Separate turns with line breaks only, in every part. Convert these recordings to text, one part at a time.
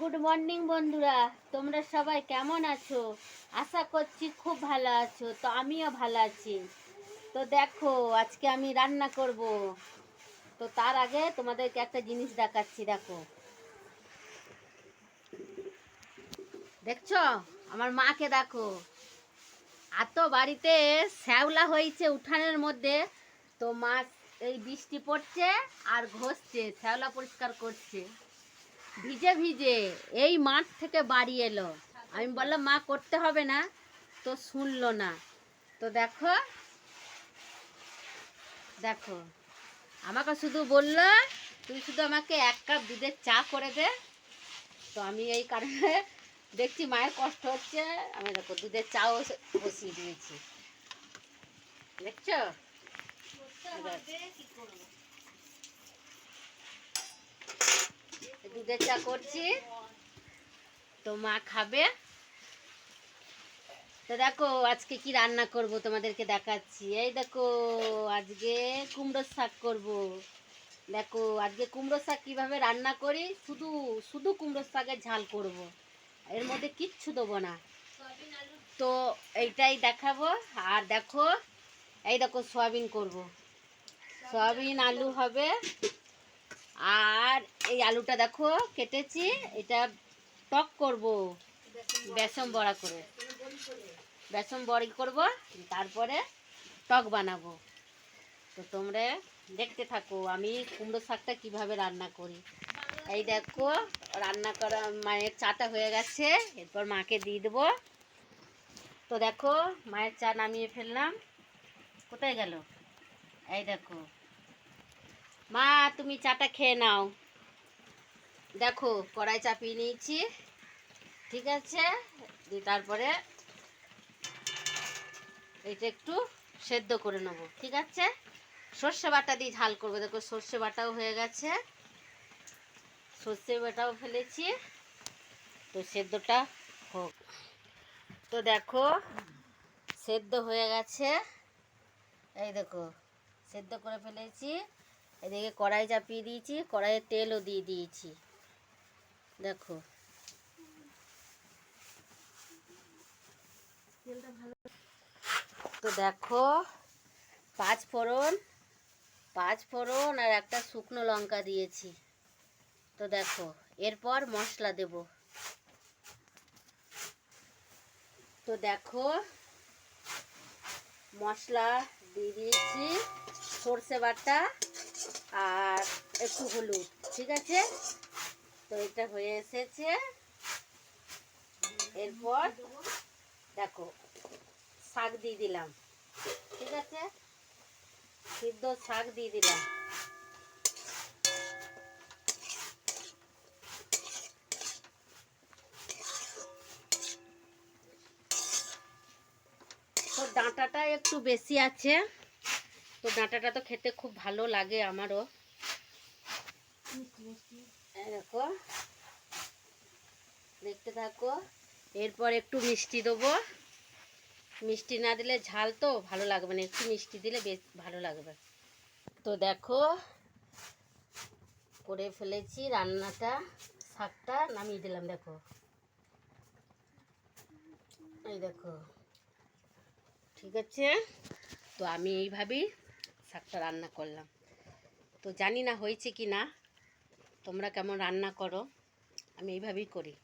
Good morning বন্ধুরা। তোমরা সবাই কেমন আছো? আশা করছি খুব ভালো আছো, তো আমিও ভালো আছি। তো দেখো, আজকে আমি রান্না করব। তো তার আগে তোমাদেরকে একটা জিনিস দেখাচ্ছি, দেখো। দেখছ? আমার মাকে দেখো। এত বাড়িতে শ্যাওলা হয়েছে উঠানের মধ্যে। তো মা এই বৃষ্টি পড়ছে আর ঘষছে, শ্যাওলা পরিষ্কার করছে। ভিজে ভিজে, এই মাঠ থেকে বাড়ি এলো। আমি বললাম, মা, করতে হবে না। তো শুনলো না। তো দেখো দেখো, আমাকে শুধু বলল, তুই শুধু আমাকে এক কাপ দুধের চা করে দে। তো আমি এই কারণে দেখছি মায়ের কষ্ট হচ্ছে। আমি দেখো, দুধের চাও বসিয়ে দিয়েছি। দেখছ? দুধের চা করছি। তো মা খাবে। তো দেখো, আজকে কি রান্না করব তোমাদেরকে দেখাচ্ছি। এই দেখো, আজকে কুমড়োর শাক করব। দেখো, আজকে কুমড়ো শাক কীভাবে রান্না করি, শুধু শুধু কুমড়োর শাকের ঝাল করব। এর মধ্যে কিচ্ছু দেবো না। তো এইটাই দেখাবো। আর দেখো, এই দেখো, সয়াবিন করব। সয়াবিন, আলু হবে। আর এই আলুটা দেখো, কেটেছি। এটা টক করব। বেসন বড়া করে। বেসন বড়ি করব, তারপরে টক বানাবো। তো তোমরা দেখতে থাকো, আমি কুমড়ো শাকটা কীভাবে রান্না করি। এই দেখো, রান্না করা মায়ের চাটা হয়ে গেছে। এরপর মাকে দিয়ে দেবো। তো দেখো, মায়ের চা নামিয়ে ফেললাম। কোথায় গেল? এই দেখো। মা, তুমি চাটা খেয়ে নাও। দেখো, কড়াই চাপিয়ে নিয়েছি। ঠিক আছে? তারপরে এটা একটু সেদ্ধ করে নেব। ঠিক আছে? সর্ষে বাটা দিয়ে ঝাল করব। দেখো, সর্ষে বাটাও হয়ে গেছে। সর্ষে বাটাও ফেলেছি। তো সেদ্ধটা হোক। তো দেখো, সেদ্ধ হয়ে গেছে। এই দেখো, সেদ্ধ করে ফেলেছি। এদিকে কড়াই চাপিয়ে দিয়েছি কড়াইয়ে তেলও দিয়ে দিয়েছি। দেখো। তো দেখো, পাঁচ ফোড়ন পাঁচ ফোড়ন আর একটা শুকনো লঙ্কা দিয়েছি। তো দেখো, এরপর মশলা দেব। তো দেখো, মশলা দিয়ে দিয়েছি, সর্ষে বাটা আর একটু হলুদ, ঠিক আছে? তো এটা হয়ে এসেছে। এরপর দেখো, শাক দিয়ে দিলাম, ঠিক আছে? সিদ্ধ শাক দিয়ে দিলাম। ডাঁটাটা একটু বেশি আছে। তো ডাঁটাটা তো খেতে খুব ভালো লাগে আমারও। দেখো। দেখতে থাকো। এরপর একটু মিষ্টি দেবো। মিষ্টি না দিলে ঝাল তো ভালো লাগবে না। একটু মিষ্টি দিলে বেশ ভালো লাগবে। তো দেখো, করে ফেলেছি রান্নাটা। শাকটা নামিয়ে দিলাম, দেখো। এই দেখো। ঠিক আছে? তো আমি এইভাবেই শাকটা রান্না করলাম। তো জানি না হয়েছে কি না, তোমরা কেমন রান্না করো, আমি এইভাবেই করি।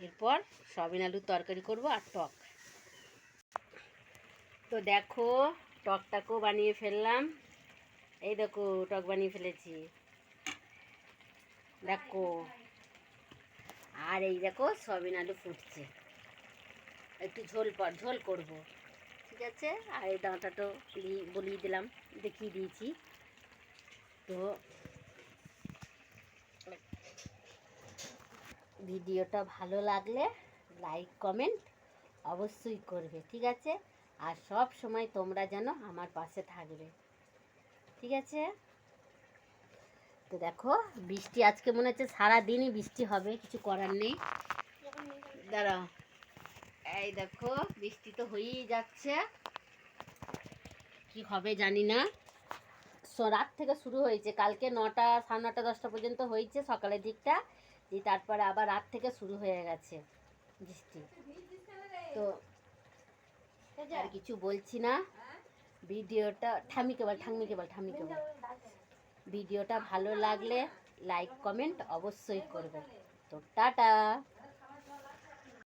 এরপর সয়াবিন আলুর তরকারি করব আর টক। তো দেখো, টকটাকেও বানিয়ে ফেললাম। এই দেখো, টক বানিয়ে ফেলেছি। দেখো। আর এই দেখো, সয়াবিন আলু ফুটছে। একটু ঝোল পর, ঝোল করব। ঠিক আছে, আর এই ডাঁটাটাও বলিয়ে দিলাম, দেখিয়ে দিয়েছি। তো ভিডিওটা ভালো লাগলে লাইক, কমেন্ট অবশ্যই করবে, ঠিক আছে? আর সব সময় তোমরা যেন আমার পাশে থাকবে, ঠিক আছে? তো দেখো, বৃষ্টি আজকে মনে হচ্ছে সারাদিনই বৃষ্টি হবে, কিছু করার নেই। দাঁড়াও। এই দেখো, বৃষ্টি তো হয়েই যাচ্ছে। কি হবে জানি না। রাত থেকে শুরু হয়েছে। কালকে নটা, সাড়ে নটা, দশটা পর্যন্ত হয়েছে সকালের দিকটা। দিয়ে তারপরে আবার রাত থেকে শুরু হয়ে গেছে বৃষ্টি। তো আর কিছু বলছি না। ভিডিওটা ঠামিকে বল, ঠাম্মিকে বল ঠাম্মিকে বল। ভিডিওটা ভালো লাগলে লাইক কমেন্ট অবশ্যই করবে। তো টাটা।